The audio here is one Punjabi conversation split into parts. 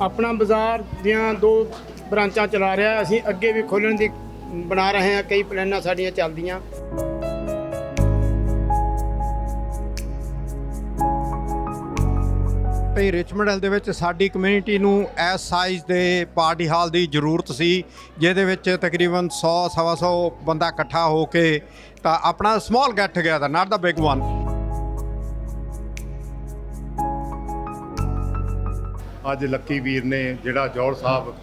ਆਪਣਾ ਬਾਜ਼ਾਰ ਦੀਆਂ ਦੋ ਬ੍ਰਾਂਚਾਂ ਚਲਾ ਰਿਹਾ ਅਸੀਂ ਅੱਗੇ ਵੀ ਖੋਲਣ ਦੀ ਬਣਾ ਰਹੇ ਹਾਂ। ਕਈ ਪਲਾਨਾਂ ਸਾਡੀਆਂ ਚੱਲਦੀਆਂ। ਭਈ ਰਿਚਮੰਡ ਹਿੱਲ ਦੇ ਵਿੱਚ ਸਾਡੀ ਕਮਿਊਨਿਟੀ ਨੂੰ ਇਸ ਸਾਈਜ਼ ਦੇ ਪਾਰਟੀ ਹਾਲ ਦੀ ਜ਼ਰੂਰਤ ਸੀ, ਜਿਹਦੇ ਵਿੱਚ ਤਕਰੀਬਨ 100 ਸਵਾ ਸੌ ਬੰਦਾ ਇਕੱਠਾ ਹੋ ਕੇ ਤਾਂ ਆਪਣਾ small get together not the big one ਅੱਜ ਲੱਕੀ ਵੀਰ ਨੇ ਜਿਹੜਾ ਜੌੜ ਸਾਹਿਬ,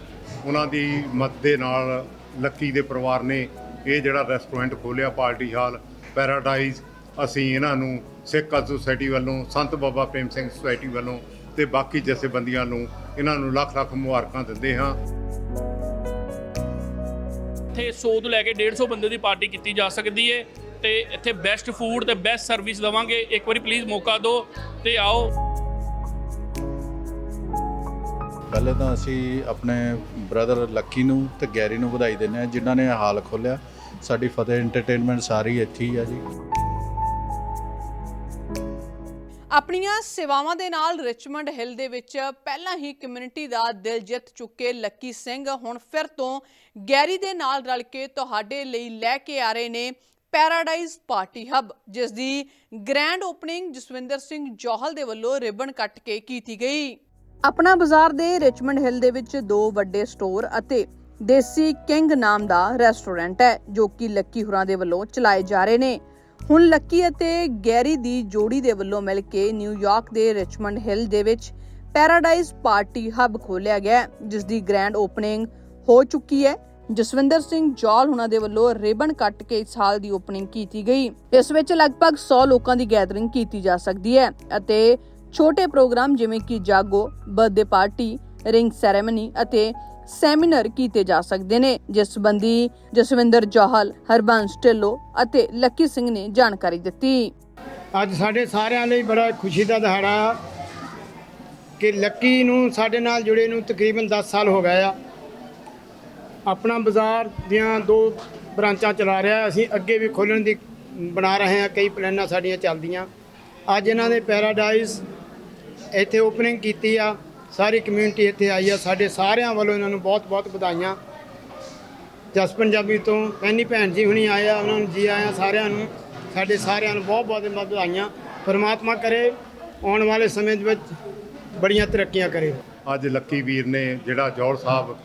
ਉਹਨਾਂ ਦੀ ਮਦਦ ਦੇ ਨਾਲ ਲੱਕੀ ਦੇ ਪਰਿਵਾਰ ਨੇ ਇਹ ਜਿਹੜਾ ਰੈਸਟੋਰੈਂਟ ਖੋਲਿਆ ਪਾਰਟੀ ਹਾਲ ਪੈਰਾਡਾਈਜ਼ ਅਸੀਂ ਇਹਨਾਂ ਨੂੰ ਸਿੱਖ ਕਲਚਰ ਸੁਸਾਇਟੀ ਵੱਲੋਂ, ਸੰਤ ਬਾਬਾ ਪ੍ਰੇਮ ਸਿੰਘ ਸੁਸਾਇਟੀ ਵੱਲੋਂ ਤੇ ਬਾਕੀ ਜਥੇਬੰਦੀਆਂ ਨੂੰ ਇਹਨਾਂ ਨੂੰ ਲੱਖ ਲੱਖ ਮੁਬਾਰਕਾਂ ਦਿੰਦੇ ਹਾਂ। ਇੱਥੇ 100 ਤੋਂ ਲੈ ਕੇ 150 ਬੰਦੇ ਦੀ ਪਾਰਟੀ ਕੀਤੀ ਜਾ ਸਕਦੀ ਹੈ ਤੇ ਇੱਥੇ ਬੈਸਟ ਫੂਡ ਤੇ ਬੈਸਟ ਸਰਵਿਸ ਦਵਾਂਗੇ। ਇੱਕ ਵਾਰੀ ਪਲੀਜ਼ ਮੌਕਾ ਦਿਓ ਤੇ ਆਓ। ਪਹਿਲੇ ਤਾਂ ਅਸੀਂ ਆਪਣੇ ਬ੍ਰਦਰ ਲੱਕੀ ਨੂੰ ਤੇ ਗੈਰੀ ਨੂੰ ਵਧਾਈ ਦਿੰਦੇ ਹਾਂ, ਜਿਨ੍ਹਾਂ ਨੇ ਹਾਲ ਖੋਲਿਆ ਸਾਡੀ ਫਤਿਹ ਐਂਟਰਟੇਨਮੈਂਟ ਸਾਰੀ ਇੱਥੇ ਹੀ ਆ ਜੀ। ਆਪਣੀਆਂ ਸੇਵਾਵਾਂ ਦੇ ਨਾਲ ਰਿਚਮੰਡ ਹਿੱਲ ਦੇ ਵਿੱਚ ਪਹਿਲਾਂ ਹੀ ਕਮਿਊਨਿਟੀ ਦਾ ਦਿਲ ਜਿੱਤ ਚੁੱਕੇ ਲੱਕੀ ਸਿੰਘ। ਹੁਣ ਫਿਰ ਤੋਂ ਗੈਰੀ ਦੇ ਨਾਲ ਰਲ ਕੇ ਤੁਹਾਡੇ ਲਈ ਲੈ ਕੇ ਆ ਰਹੇ ਨੇ ਪੈਰਾਡਾਈਜ਼ ਪਾਰਟੀ ਹੱਬ ਜਿਸ ਦੀ ਗ੍ਰੈਂਡ ਓਪਨਿੰਗ ਜਸਵਿੰਦਰ ਸਿੰਘ ਜੋਹਲ ਦੇ ਵੱਲੋਂ ਰਿਬਨ ਕੱਟ ਕੇ ਕੀਤੀ ਗਈ। ਆਪਣਾ ਬਾਜ਼ਾਰ ਦੇ ਰਿਚਮੰਡ ਹਿੱਲ ਦੇ ਵਿੱਚ ਦੋ ਵੱਡੇ ਸਟੋਰ ਅਤੇ ਦੇਸੀ ਕਿੰਗ ਨਾਮ ਦਾ ਰੈਸਟੋਰੈਂਟ ਹੈ, ਜੋ ਕਿ ਲੱਕੀ ਹੁਰਾਂ ਦੇ ਵੱਲੋਂ ਚਲਾਏ ਜਾ ਰਹੇ ਨੇ। ਹੁਣ ਲੱਕੀ ਅਤੇ ਗੈਰੀ ਦੀ ਜੋੜੀ ਦੇ ਵੱਲੋਂ ਮਿਲ ਕੇ ਨਿਊਯਾਰਕ ਦੇ ਰਿਚਮੰਡ ਹਿੱਲ ਦੇ ਵਿੱਚ ਪੈਰਾਡਾਈਜ਼ ਪਾਰਟੀ ਹੱਬ ਖੋਲਿਆ ਗਿਆ ਜਿਸ ਦੀ ਗ੍ਰੈਂਡ ਓਪਨਿੰਗ ਹੋ ਚੁੱਕੀ ਹੈ। ਜਸਵਿੰਦਰ ਸਿੰਘ ਜੌਲ ਹੁਣਾਂ ਦੇ ਵੱਲੋਂ ਰਿਬਨ ਕੱਟ ਕੇ ਇਸ ਸਾਲ ਦੀ ਓਪਨਿੰਗ ਕੀਤੀ ਗਈ। ਇਸ ਵਿੱਚ ਲਗਭਗ 100 ਲੋਕਾਂ ਦੀ ਗੈਦਰਿੰਗ ਕੀਤੀ ਜਾ ਸਕਦੀ ਹੈ ਅਤੇ ਛੋਟੇ ਪ੍ਰੋਗਰਾਮ ਜਿਵੇਂ ਕਿ Jaago birthday party ring ceremony ਅਤੇ ਸੈਮੀਨਾਰ ਕੀਤੇ ਜਾ ਸਕਦੇ ਨੇ, ਜਿਸ ਸੰਬੰਧੀ ਜਸਵਿੰਦਰ ਜੋਹਲ ਹਰਬੰਸ ਢਿੱਲੋਂ ਅਤੇ ਲੱਕੀ ਸਿੰਘ ਨੇ ਜਾਣਕਾਰੀ ਦਿੱਤੀ। ਅੱਜ ਸਾਡੇ ਸਾਰਿਆਂ ਲਈ ਬੜਾ ਖੁਸ਼ੀ ਦਾ ਦਿਹਾੜਾ ਕਿ ਲੱਕੀ ਨੂੰ ਸਾਡੇ ਨਾਲ ਜੁੜੇ ਨੂੰ ਤਕਰੀਬਨ 10 ਸਾਲ ਹੋ ਗਏ ਆ। ਆਪਣਾ ਬਾਜ਼ਾਰ ਦੀਆਂ ਦੋ ਬ੍ਰਾਂਚਾਂ ਚਲਾ ਰਿਹਾ ਅਸੀਂ ਅੱਗੇ ਵੀ ਖੋਲਣ ਦੀ ਬਣਾ ਰਹੇ ਹਾਂ। ਕਈ ਪਲਾਨਾਂ ਸਾਡੀਆਂ ਚੱਲਦੀਆਂ। ਅੱਜ ਇਹਨਾਂ ਦੇ ਪੈਰਾਡਾਈਜ਼ ਇੱਥੇ ਓਪਨਿੰਗ ਕੀਤੀ ਆ। ਸਾਰੀ ਕਮਿਊਨਿਟੀ ਇੱਥੇ ਆਈ ਆ। ਸਾਡੇ ਸਾਰਿਆਂ ਵੱਲੋਂ ਇਹਨਾਂ ਨੂੰ ਬਹੁਤ-ਬਹੁਤ ਵਧਾਈਆਂ। ਜਸ ਪੰਜਾਬੀ ਤੋਂ ਪੈਨੀ ਭੈਣ ਜੀ ਹੁਣੀ ਆਏ ਆ, ਉਹਨਾਂ ਨੂੰ ਜੀ ਆਇਆਂ ਸਾਰਿਆਂ ਨੂੰ। ਸਾਡੇ ਸਾਰਿਆਂ ਨੂੰ ਬਹੁਤ ਬਹੁਤ ਵਧਾਈਆਂ। ਪਰਮਾਤਮਾ ਕਰੇ, ਆਉਣ ਵਾਲੇ ਸਮੇਂ ਦੇ ਵਿੱਚ ਬੜੀਆਂ ਤਰੱਕੀਆਂ ਕਰੇ। ਅੱਜ ਲੱਕੀ ਵੀਰ ਨੇ ਜਿਹੜਾ ਜੌੜ ਸਾਹਿਬ,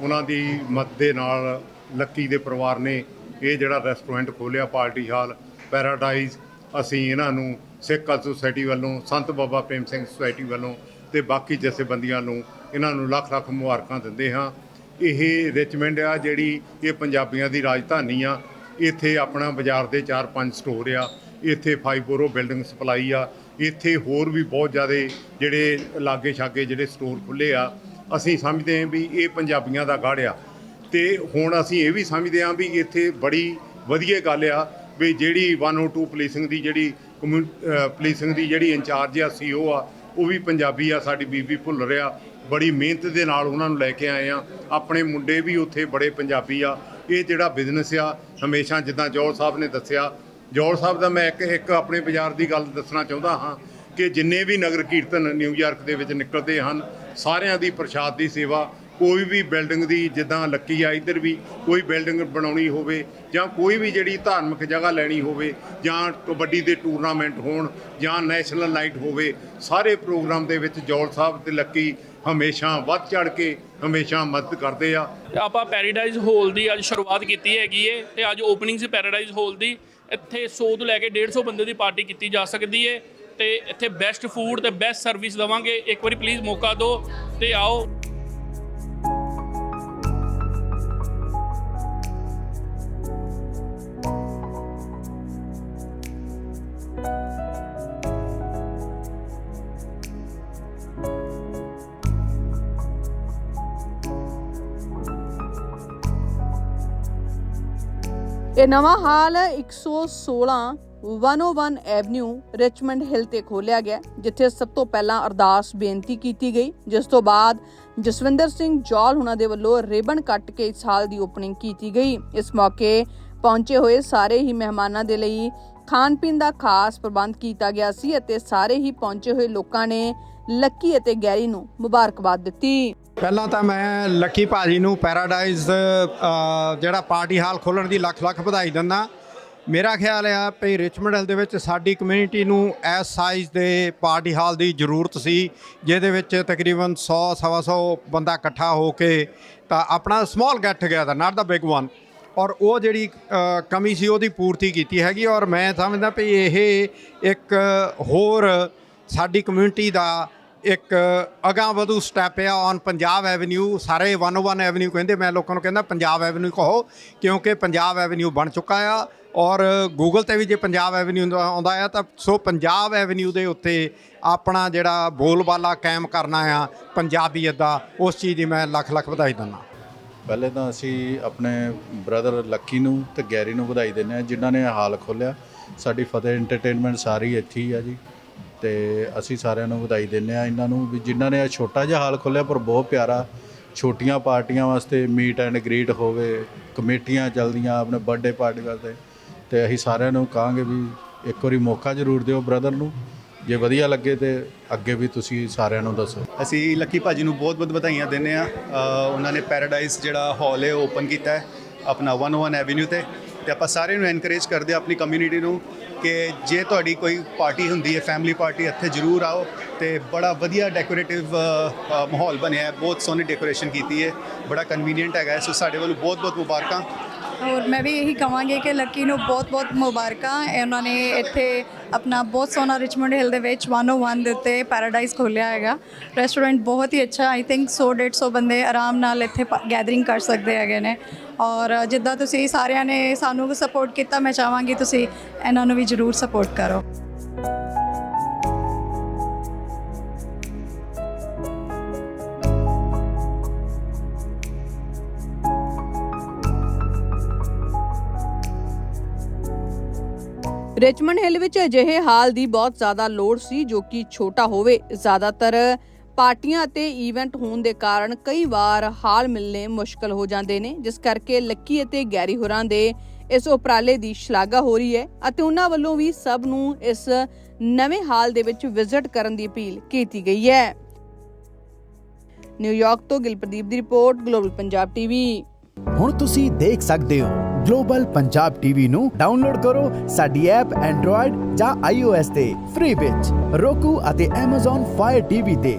ਉਹਨਾਂ ਦੀ ਮਦਦ ਦੇ ਨਾਲ ਲੱਕੀ ਦੇ ਪਰਿਵਾਰ ਨੇ ਇਹ ਜਿਹੜਾ ਰੈਸਟੋਰੈਂਟ ਖੋਲਿਆ ਪਾਰਟੀ ਹਾਲ ਪੈਰਾਡਾਈਜ਼ ਅਸੀਂ ਇਹਨਾਂ ਨੂੰ ਸਿੱਖ ਕਲਚਰ ਸੁਸਾਇਟੀ ਵੱਲੋਂ, ਸੰਤ ਬਾਬਾ ਪ੍ਰੇਮ ਸਿੰਘ ਸੁਸਾਇਟੀ ਵੱਲੋਂ ਤੇ ਬਾਕੀ ਜਥੇਬੰਦੀਆਂ ਨੂੰ ਇਹਨਾਂ ਨੂੰ ਲੱਖ ਲੱਖ ਮੁਬਾਰਕਾਂ ਦਿੰਦੇ ਹਾਂ। ਇਹ ਰਿਚਮੰਡ ਆ ਜਿਹੜੀ ਇਹ ਪੰਜਾਬੀਆਂ ਦੀ ਰਾਜਧਾਨੀ ਆ। ਇੱਥੇ ਆਪਣਾ ਬਾਜ਼ਾਰ ਦੇ 4-5 ਸਟੋਰ ਆ। ਇੱਥੇ ਫਾਈਬੋਰੋ ਬਿਲਡਿੰਗ ਸਪਲਾਈ ਆ। ਇੱਥੇ ਹੋਰ ਵੀ ਬਹੁਤ ਜ਼ਿਆਦਾ ਜਿਹੜੇ ਲਾਗੇ ਛਾਗੇ ਜਿਹੜੇ ਸਟੋਰ ਖੁੱਲੇ ਆ। ਅਸੀਂ ਸਮਝਦੇ ਹਾਂ ਵੀ ਇਹ ਪੰਜਾਬੀਆਂ ਦਾ ਗੜ ਆ। ਤੇ ਹੁਣ ਅਸੀਂ ਇਹ ਵੀ ਸਮਝਦੇ ਹਾਂ ਵੀ ਇੱਥੇ ਬੜੀ ਵਧੀਆ ਗੱਲ ਆ ਵੀ ਜਿਹੜੀ 102 ਪੁਲਿਸਿੰਗ ਦੀ ਜਿਹੜੀ ਪੁਲਿਸਿੰਗ ਦੀ ਜਿਹੜੀ ਇੰਚਾਰਜ ਆ ਸੀਓ ਆ, ਉਹ ਵੀ ਪੰਜਾਬੀ ਆ, ਸਾਡੀ ਬੀਬੀ ਭੁੱਲ ਰਿਆ ਬੜੀ ਮਿਹਨਤ ਦੇ ਨਾਲ ਉਹਨਾਂ ਨੂੰ ਲੈ ਕੇ ਆਏ ਆ। ਆਪਣੇ ਮੁੰਡੇ ਵੀ ਉੱਥੇ ਬੜੇ ਪੰਜਾਬੀ ਆ। ਇਹ ਜਿਹੜਾ ਬਿਜ਼ਨਸ ਆ, ਹਮੇਸ਼ਾ ਜਿੱਦਾਂ ਜੋਲ ਸਾਹਿਬ ਨੇ ਦੱਸਿਆ। ਜੋਲ ਸਾਹਿਬ ਦਾ ਮੈਂ ਇੱਕ ਇੱਕ ਆਪਣੇ ਬਾਜ਼ਾਰ ਦੀ ਗੱਲ ਦੱਸਣਾ ਚਾਹੁੰਦਾ ਹਾਂ ਕਿ ਜਿੰਨੇ ਵੀ ਨਗਰ ਕੀਰਤਨ ਨਿਊਯਾਰਕ ਦੇ ਵਿੱਚ ਨਿਕਲਦੇ ਹਨ, ਸਾਰਿਆਂ ਦੀ ਪ੍ਰਸ਼ਾਦ ਦੀ ਸੇਵਾ ਕੋਈ ਵੀ ਬਿਲਡਿੰਗ ਦੀ ਜਿੱਦਾਂ ਲੱਕੀ ਆ, ਇੱਧਰ ਵੀ ਕੋਈ ਬਿਲਡਿੰਗ ਬਣਾਉਣੀ ਹੋਵੇ ਜਾਂ ਕੋਈ ਵੀ ਜਿਹੜੀ ਧਾਰਮਿਕ ਜਗ੍ਹਾ ਲੈਣੀ ਹੋਵੇ ਜਾਂ ਕਬੱਡੀ ਦੇ ਟੂਰਨਾਮੈਂਟ ਹੋਣ ਜਾਂ ਨੈਸ਼ਨਲ ਨਾਈਟ ਹੋਵੇ, ਸਾਰੇ ਪ੍ਰੋਗਰਾਮ ਦੇ ਵਿੱਚ ਜੌਲ ਸਾਹਿਬ ਤੇ ਲੱਕੀ ਹਮੇਸ਼ਾ ਵੱਧ ਚੜ ਕੇ ਹਮੇਸ਼ਾ ਮਦਦ ਕਰਦੇ ਆ। ਤੇ ਆਪਾਂ ਪੈਰਾਡਾਈਜ਼ ਹਾਲ ਦੀ ਅੱਜ ਸ਼ੁਰੂਆਤ ਕੀਤੀ ਹੈਗੀ ਏ ਤੇ ਅੱਜ ਓਪਨਿੰਗ ਸੀ ਪੈਰਾਡਾਈਜ਼ ਹਾਲ ਦੀ। ਇੱਥੇ 100 ਤੋਂ ਲੈ ਕੇ 150 ਬੰਦੇ ਦੀ ਪਾਰਟੀ ਕੀਤੀ ਜਾ ਸਕਦੀ ਏ ਤੇ ਇੱਥੇ ਬੈਸਟ ਫੂਡ ਤੇ ਬੈਸਟ ਸਰਵਿਸ ਦਵਾਂਗੇ। ਇੱਕ ਵਾਰੀ ਪਲੀਜ਼ ਮੌਕਾ ਦਿਓ ਤੇ ਆਓ। ਇਹ ਨਵਾਂ ਹਾਲ 116 101 ਐਵਨਿਊ ਰਿਚਮੰਡ ਹਿੱਲ ਤੇ ਖੋਲਿਆ ਗਿਆ, ਜਿੱਥੇ ਸਭ ਤੋਂ ਪਹਿਲਾਂ ਅਰਦਾਸ ਬੇਨਤੀ ਕੀਤੀ ਗਈ, ਜਿਸ ਤੋਂ ਬਾਅਦ ਜਸਵਿੰਦਰ ਸਿੰਘ ਜੌਲ ਹੁਣਾਂ ਦੇ ਵੱਲੋਂ ਰਿਬਨ ਕੱਟ ਕੇ ਇਸ ਹਾਲ ਦੀ ਓਪਨਿੰਗ ਕੀਤੀ ਗਈ। ਇਸ ਮੌਕੇ ਪਹੁੰਚੇ ਹੋਏ ਸਾਰੇ ਹੀ ਮਹਿਮਾਨਾਂ ਦੇ ਲਈ ਖਾਣ ਪੀਣ ਦਾ ਖਾਸ ਪ੍ਰਬੰਧ ਕੀਤਾ ਗਿਆ ਸੀ ਅਤੇ ਸਾਰੇ ਹੀ ਪਹੁੰਚੇ ਹੋਏ ਲੋਕਾਂ ਨੇ ਲੱਕੀ ਅਤੇ ਗੈਰੀ ਨੂੰ ਮੁਬਾਰਕਬਾਦ ਦਿੱਤੀ। ਪਹਿਲਾਂ ਤਾਂ ਮੈਂ ਲੱਕੀ ਭਾਜੀ ਨੂੰ ਪੈਰਾਡਾਈਜ਼ ਜਿਹੜਾ ਪਾਰਟੀ ਹਾਲ ਖੋਲਣ ਦੀ ਲੱਖ ਲੱਖ ਵਧਾਈ ਦਿੰਦਾ। ਮੇਰਾ ਖਿਆਲ ਆ ਭਈ ਰਿਚਮੰਡ ਹਿੱਲ ਦੇ ਵਿੱਚ ਸਾਡੀ ਕਮਿਊਨਿਟੀ ਨੂੰ ਇਸ ਸਾਈਜ਼ ਦੇ ਪਾਰਟੀ ਹਾਲ ਦੀ ਜ਼ਰੂਰਤ ਸੀ, ਜਿਹਦੇ ਵਿੱਚ ਤਕਰੀਬਨ 100 ਸਵਾ ਸੌ ਬੰਦਾ ਇਕੱਠਾ ਹੋ ਕੇ ਤਾਂ ਆਪਣਾ small get together not the big one ਔਰ ਉਹ ਜਿਹੜੀ ਕਮੀ ਸੀ ਉਹਦੀ ਪੂਰਤੀ ਕੀਤੀ ਹੈਗੀ। ਔਰ ਮੈਂ ਸਮਝਦਾ ਭਈ ਇਹ ਇੱਕ ਹੋਰ ਸਾਡੀ ਕਮਿਊਨਿਟੀ ਦਾ ਇੱਕ ਅਗਾਂ ਵਧੂ ਸਟੈਪ ਆ ਔਨ ਪੰਜਾਬ ਐਵਨਿਊ ਸਾਰੇ 101 ਐਵਨਿਊ ਕਹਿੰਦੇ, ਮੈਂ ਲੋਕਾਂ ਨੂੰ ਕਹਿੰਦਾ ਪੰਜਾਬ ਐਵਨਿਊ ਕਹੋ, ਕਿਉਂਕਿ ਪੰਜਾਬ ਐਵਨਿਊ ਬਣ ਚੁੱਕਾ ਆ ਔਰ ਗੂਗਲ ਤੇ ਵੀ ਜੇ ਪੰਜਾਬ ਐਵਨਿਊ ਆਉਂਦਾ ਆ, ਤਾਂ ਸੋ ਪੰਜਾਬ ਐਵਨਿਊ ਦੇ ਉੱਤੇ ਆਪਣਾ ਜਿਹੜਾ ਬੋਲਬਾਲਾ ਕਾਇਮ ਕਰਨਾ ਆ ਪੰਜਾਬੀਅਤ ਦਾ ਉਸ ਚੀਜ਼ ਦੀ ਮੈਂ ਲੱਖ ਲੱਖ ਵਧਾਈ ਦਿੰਦਾ। ਪਹਿਲੇ ਤਾਂ ਅਸੀਂ ਆਪਣੇ ਬ੍ਰਦਰ ਲੱਕੀ ਨੂੰ ਤੇ ਗੈਰੀ ਨੂੰ ਵਧਾਈ ਦਿੰਦੇ ਹਾਂ, ਜਿਨ੍ਹਾਂ ਨੇ ਹਾਲ ਖੋਲ੍ਹਿਆ। ਸਾਡੀ ਫਤਿਹ ਐਂਟਰਟੇਨਮੈਂਟ ਸਾਰੀ ਇੱਥੇ ਹੀ ਆ ਜੀ। ਤੇ ਅਸੀਂ ਸਾਰਿਆਂ ਨੂੰ ਵਧਾਈ ਦਿੰਦੇ ਹਾਂ। ਇਹਨਾਂ ਨੂੰ ਵੀ ਜਿਨ੍ਹਾਂ ਨੇ ਇਹ ਛੋਟਾ ਜਿਹਾ ਹਾਲ ਖੋਲ੍ਹਿਆ, ਪਰ ਬਹੁਤ ਪਿਆਰਾ। ਛੋਟੀਆਂ ਪਾਰਟੀਆਂ ਵਾਸਤੇ ਮੀਟ ਐਂਡ ਗ੍ਰੀਟ ਹੋਵੇ, ਕਮੇਟੀਆਂ ਚੱਲਦੀਆਂ ਆਪਣੇ ਬਰਥਡੇ ਪਾਰਟੀ ਵਾਸਤੇ। ਤੇ ਅਸੀਂ ਸਾਰਿਆਂ ਨੂੰ ਕਹਾਂਗੇ ਵੀ ਇੱਕ ਵਾਰੀ ਮੌਕਾ ਜ਼ਰੂਰ ਦਿਓ ਬ੍ਰਦਰ ਨੂੰ। ਜੇ ਵਧੀਆ ਲੱਗੇ ਤੇ ਅੱਗੇ ਵੀ ਤੁਸੀਂ ਸਾਰਿਆਂ ਨੂੰ ਦੱਸੋ। ਅਸੀਂ ਲੱਕੀ ਭਾਜੀ ਨੂੰ ਬਹੁਤ-ਬਹੁਤ ਵਧਾਈਆਂ ਦਿੰਦੇ ਆ ਉਹਨਾਂ ਨੇ ਪੈਰਾਡਾਈਜ਼ ਜਿਹੜਾ ਹਾਲ ਹੈ ਓਪਨ ਕੀਤਾ ਹੈ, ਆਪਣਾ 101 ਐਵਨਿਊ ਤੇ। ਤੇ ਆਪਾਂ ਸਾਰਿਆਂ ਨੂੰ ਐਨਕਰੇਜ ਕਰਦੇ ਆ ਆਪਣੀ ਕਮਿਊਨਿਟੀ ਨੂੰ ਕਿ ਜੇ ਤੁਹਾਡੀ ਕੋਈ ਪਾਰਟੀ ਹੁੰਦੀ ਹੈ ਫੈਮਿਲੀ ਪਾਰਟੀ ਇੱਥੇ ਜ਼ਰੂਰ ਆਓ ਤੇ ਬੜਾ ਵਧੀਆ ਡੈਕੋਰੇਟਿਵ ਮਾਹੌਲ ਬਣਿਆ ਹੈ। ਬਹੁਤ ਸੋਹਣੀ ਡੈਕੋਰੇਸ਼ਨ ਕੀਤੀ ਹੈ। ਬੜਾ ਕਨਵੀਨੀਅੰਟ ਹੈਗਾ ਸੋ ਸਾਡੇ ਵੱਲੋਂ ਬਹੁਤ-ਬਹੁਤ ਮੁਬਾਰਕਾਂ। ਔਰ ਮੈਂ ਵੀ ਇਹੀ ਕਹਾਂਗੀ ਕਿ ਲੱਕੀ ਨੂੰ ਬਹੁਤ-ਬਹੁਤ ਮੁਬਾਰਕਾਂ। ਉਹਨਾਂ ਨੇ ਇੱਥੇ ਆਪਣਾ ਬਹੁਤ ਸੋਹਣਾ ਰਿਚਮੰਡ ਹਿਲ ਦੇ ਵਿੱਚ 101 ਦੇ ਉੱਤੇ ਪੈਰਾਡਾਈਜ਼ ਖੋਲ੍ਹਿਆ ਹੈਗਾ। ਰੈਸਟੋਰੈਂਟ ਬਹੁਤ ਹੀ ਅੱਛਾ ਆਈ ਥਿੰਕ 100 150 ਬੰਦੇ ਆਰਾਮ ਨਾਲ ਇੱਥੇ ਗੈਦਰਿੰਗ ਕਰ ਸਕਦੇ ਹੈਗੇ ਨੇ। ਔਰ ਜਿੱਦਾਂ ਤੁਸੀਂ ਸਾਰਿਆਂ ਨੇ ਸਾਨੂੰ ਸਪੋਰਟ ਕੀਤਾ, ਮੈਂ ਚਾਹਾਂਗੀ ਤੁਸੀਂ ਇਹਨਾਂ ਨੂੰ ਵੀ ਜ਼ਰੂਰ ਸਪੋਰਟ ਕਰੋ। ਰਿਚਮੰਡ ਹਿੱਲ ਵਿੱਚ ਅਜਿਹੇ ਹਾਲ ਦੀ ਬਹੁਤ ਜ਼ਿਆਦਾ ਲੋੜ ਸੀ ਜੋ ਕਿ ਛੋਟਾ ਹੋਵੇ। ਜ਼ਿਆਦਾਤਰ ਪਾਰਟੀਆਂ ਅਤੇ ਇਵੈਂਟ ਹੋਣ ਦੇ ਕਾਰਨ ਕਈ ਵਾਰ ਹਾਲ ਮਿਲਨੇ ਮੁਸ਼ਕਲ ਹੋ ਜਾਂਦੇ ਨੇ, ਜਿਸ ਕਰਕੇ ਲੱਕੀ ਅਤੇ ਗੈਰੀ ਹੋਰਾਂ ਦੇ ਇਸ ਉਪਰਾਲੇ ਦੀ ਸ਼ਲਾਘਾ ਹੋ ਰਹੀ ਹੈ ਅਤੇ ਉਹਨਾਂ ਵੱਲੋਂ ਵੀ ਸਭ ਨੂੰ ਇਸ ਨਵੇਂ ਹਾਲ ਦੇ ਵਿੱਚ ਵਿਜ਼ਿਟ ਕਰਨ ਦੀ ਅਪੀਲ ਕੀਤੀ ਗਈ ਹੈ। ਨਿਊਯਾਰਕ ਤੋਂ ਗਿਲਪ੍ਰਦੀਪ ਦੀ ਰਿਪੋਰਟ ਗਲੋਬਲ ਪੰਜਾਬ ਟੀਵੀ ਹੁਣ ਤੁਸੀਂ ਦੇਖ ਸਕਦੇ ਹੋ ਗਲੋਬਲ ਪੰਜਾਬ ਟੀਵੀ ਨੂੰ ਡਾਊਨਲੋਡ ਕਰੋ ਸਾਡੀ ਐਪ ਐਂਡਰੋਇਡ ਜਾਂ iOS ਤੇ ਫ੍ਰੀ ਵਿੱਚ। Roku ਅਤੇ Amazon Fire TV ਤੇ